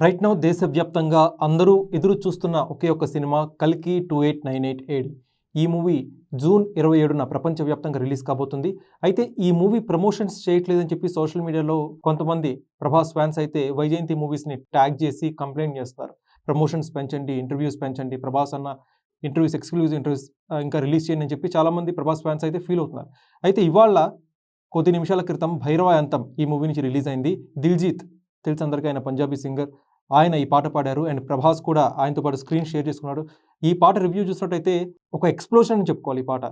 Right now దేశవ్యాప్తంగా అందరూ ఎదురు చూస్తున్న ఒకే ఒక్క సినిమా కల్కి two eight nine eight AD. ఈ మూవీ జూన్ ఇరవై ఏడున ప్రపంచవ్యాప్తంగా రిలీజ్ కాబోతుంది. అయితే ఈ మూవీ ప్రమోషన్స్ చేయట్లేదని చెప్పి సోషల్ మీడియాలో కొంతమంది ప్రభాస్ ఫ్యాన్స్ అయితే వైజయంతి మూవీస్ని ట్యాగ్ చేసి కంప్లైంట్ చేస్తారు. ప్రమోషన్స్ పెంచండి ఇంటర్వ్యూస్ పెంచండి ప్రభాస్ అన్న ఇంటర్వ్యూస్ ఎక్స్క్లూజివ్ ఇంటర్వ్యూస్ ఇంకా రిలీజ్ చేయండి అని చెప్పి చాలామంది ప్రభాస్ ఫ్యాన్స్ అయితే ఫీల్ అవుతున్నారు. అయితే ఇవాళ కొద్ది నిమిషాల క్రితం భైరవ అంతం ఈ మూవీ నుంచి రిలీజ్ అయింది. దిల్జీత్ తెలుసు అందరికీ. ఆయన పంజాబీ సింగర్. ఆయన ఈ పాట పాడారు. అండ్ ప్రభాస్ కూడా ఆయనతో పాటు స్క్రీన్ షేర్ చేసుకున్నాడు. ఈ పాట రివ్యూ చూసినట్టయితే ఒక ఎక్స్ప్లోషన్ అని చెప్పుకోవాలి ఈ పాట.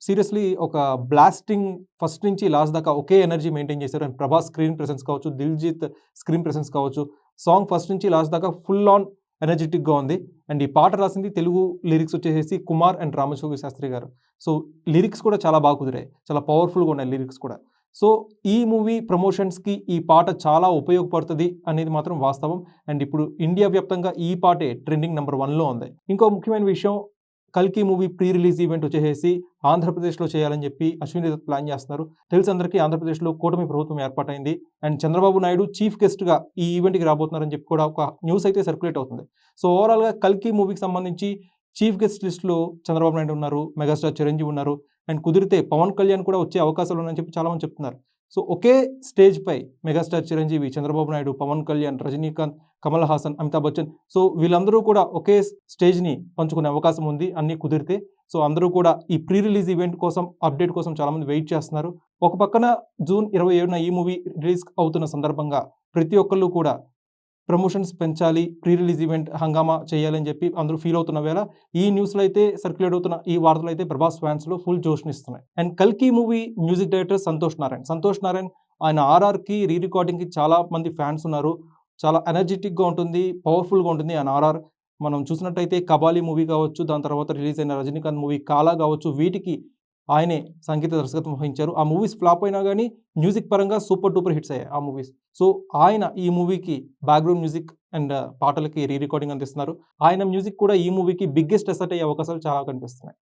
సీరియస్లీ ఒక బ్లాస్టింగ్ ఫస్ట్ నుంచి లాస్ట్ దాకా ఒకే ఎనర్జీ మెయింటైన్ చేశారు. అండ్ ప్రభాస్ స్క్రీన్ ప్రెసెన్స్ కావచ్చు దిల్జీత్ స్క్రీన్ ప్రెసెన్స్ కావచ్చు సాంగ్ ఫస్ట్ నుంచి లాస్ట్ దాకా ఫుల్ ఆన్ ఎనర్జెటిక్గా ఉంది. అండ్ ఈ పాట రాసింది తెలుగు లిరిక్స్ వచ్చేసి కుమార్ అండ్ రామచోగి శాస్త్రి గారు. సో లిరిక్స్ కూడా చాలా బాగా కుదిరాయి. చాలా పవర్ఫుల్గా ఉన్నాయి లిరిక్స్ కూడా. సో ఈ మూవీ ప్రమోషన్స్కి ఈ పాట చాలా ఉపయోగపడుతుంది అనేది మాత్రం వాస్తవం. అండ్ ఇప్పుడు ఇండియా వ్యాప్తంగా ఈ పాటే ట్రెండింగ్ నెంబర్ వన్లో ఉంది. ఇంకో ముఖ్యమైన విషయం కల్కి మూవీ ప్రీ రిలీజ్ ఈవెంట్ వచ్చేసి ఆంధ్రప్రదేశ్లో చేయాలని చెప్పి అశ్విని దత్ ప్లాన్ చేస్తున్నారు. తెలుసు అందరికీ ఆంధ్రప్రదేశ్లో కూటమి ప్రభుత్వం ఏర్పాటైంది. అండ్ చంద్రబాబు నాయుడు చీఫ్ గెస్ట్గా ఈ ఈవెంట్కి రాబోతున్నారని చెప్పి కూడా ఒక న్యూస్ అయితే సర్క్యులేట్ అవుతుంది. సో ఓవరాల్గా కల్కి మూవీకి సంబంధించి చీఫ్ గెస్ట్ లిస్ట్లో చంద్రబాబు నాయుడు ఉన్నారు మెగాస్టార్ చిరంజీవి ఉన్నారు. అండ్ కుదిరితే పవన్ కళ్యాణ్ కూడా వచ్చే అవకాశాలు ఉన్నాయని చెప్పి చాలామంది చెప్తున్నారు. సో ఒకే స్టేజ్ పై మెగాస్టార్ చిరంజీవి చంద్రబాబు నాయుడు పవన్ కళ్యాణ్ రజనీకాంత్ కమల్ హాసన్ అమితాబ్ బచ్చన్ సో వీళ్ళందరూ కూడా ఒకే స్టేజ్ని పంచుకునే అవకాశం ఉంది అన్నీ కుదిరితే. సో అందరూ కూడా ఈ ప్రీ రిలీజ్ ఈవెంట్ కోసం అప్డేట్ కోసం చాలామంది వెయిట్ చేస్తున్నారు. ఒక పక్కన జూన్ ఇరవై ఏడున ఈ మూవీ రిలీజ్ అవుతున్న సందర్భంగా ప్రతి ఒక్కళ్ళు కూడా ప్రమోషన్స్ పెంచాలి ప్రీ రిలీజ్ ఈవెంట్ హంగామా చేయాలని చెప్పి అందరూ ఫీల్ అవుతున్న వేళ ఈ న్యూస్లో అయితే సర్క్యులేట్ అవుతున్న ఈ వార్తలు అయితే ప్రభాస్ ఫ్యాన్స్లో ఫుల్ జోష్నిస్తున్నాయి. అండ్ కల్కి movie music director Santhosh Narayan. Santhosh Narayan ఆయన ఆర్ఆర్కి రీ రికార్డింగ్కి చాలా మంది ఫ్యాన్స్ ఉన్నారు. చాలా ఎనర్జెటిక్గా ఉంటుంది పవర్ఫుల్గా ఉంటుంది ఆయన ఆర్ఆర్. మనం చూసినట్టయితే కబాలి మూవీ కావచ్చు దాని తర్వాత రిలీజ్ అయిన రజనీకాంత్ మూవీ కాలా కావచ్చు వీటికి ఆయనే సంగీత దర్శకత్వం వహించారు. ఆ మూవీస్ ఫ్లాప్ అయినా కానీ మ్యూజిక్ పరంగా సూపర్ డూపర్ హిట్స్ అయ్యాయి ఆ మూవీస్ సో ఆయన ఈ మూవీకి బ్యాక్గ్రౌండ్ మ్యూజిక్ అండ్ పాటలకి రీ రికార్డింగ్ అందిస్తున్నారు. ఆయన మ్యూజిక్ కూడా ఈ మూవీకి బిగ్గెస్ట్ అసెట్ అయ్యే అవకాశాలు చాలా కనిపిస్తున్నాయి.